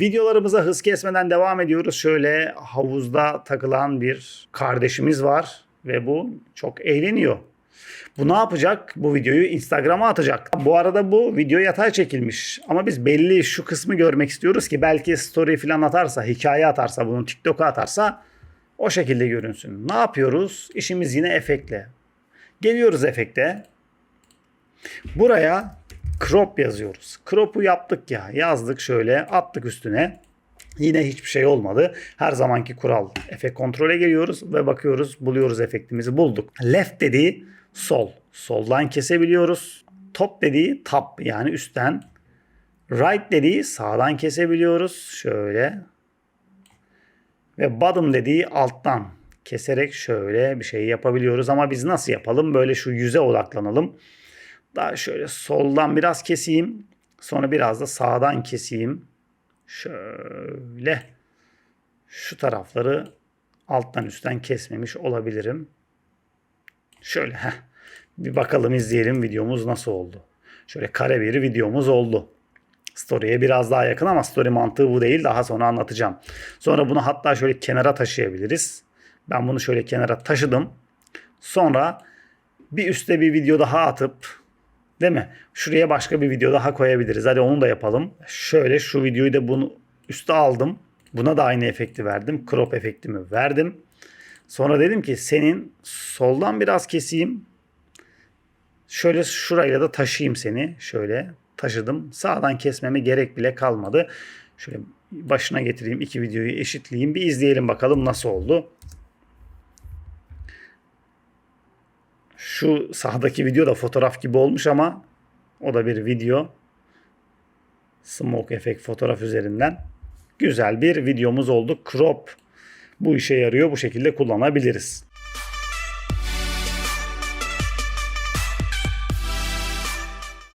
Videolarımıza hız kesmeden devam ediyoruz. Şöyle havuzda takılan bir kardeşimiz var ve bu çok eğleniyor. Bu ne yapacak? Bu videoyu Instagram'a atacak. Bu arada bu video yatay çekilmiş. Ama biz belli şu kısmı görmek istiyoruz ki belki story falan atarsa, hikaye atarsa, bunu TikTok'a atarsa o şekilde görünsün. Ne yapıyoruz? İşimiz yine efektle. Geliyoruz efekte. Buraya crop yazıyoruz. Crop'u yaptık ya. Yazdık şöyle attık üstüne. Yine hiçbir şey olmadı. Her zamanki kural. Efekt kontrole geliyoruz ve bakıyoruz buluyoruz efektimizi bulduk. Left dediği sol. Soldan kesebiliyoruz. Top dediği top yani üstten. Right dediği sağdan kesebiliyoruz. Şöyle. Ve bottom dediği alttan keserek şöyle bir şey yapabiliyoruz. Ama biz nasıl yapalım? Böyle şu yüze odaklanalım. Daha şöyle soldan biraz keseyim. Sonra biraz da sağdan keseyim. Şöyle. Şu tarafları alttan üstten kesmemiş olabilirim. Şöyle heh. Bir bakalım izleyelim videomuz nasıl oldu. Şöyle kare bir videomuz oldu. Story'e biraz daha yakın ama story mantığı bu değil. Daha sonra anlatacağım. Sonra bunu hatta şöyle kenara taşıyabiliriz. Ben bunu şöyle kenara taşıdım. Sonra bir üstte bir video daha atıp Değil mi? Şuraya başka bir video daha koyabiliriz. Hadi onu da yapalım. Şöyle şu videoyu da bunu üste aldım. Buna da aynı efekti verdim. Crop efektimi verdim. Sonra dedim ki senin soldan biraz keseyim. Şöyle şurayla da taşıyayım seni. Şöyle taşıdım. Sağdan kesmeme gerek bile kalmadı. Şöyle başına getireyim. iki videoyu eşitleyeyim. Bir izleyelim bakalım nasıl oldu. Şu sağdaki video da fotoğraf gibi olmuş ama o da bir video. Smoke efekt fotoğraf üzerinden. Güzel bir videomuz oldu. Crop bu işe yarıyor. Bu şekilde kullanabiliriz.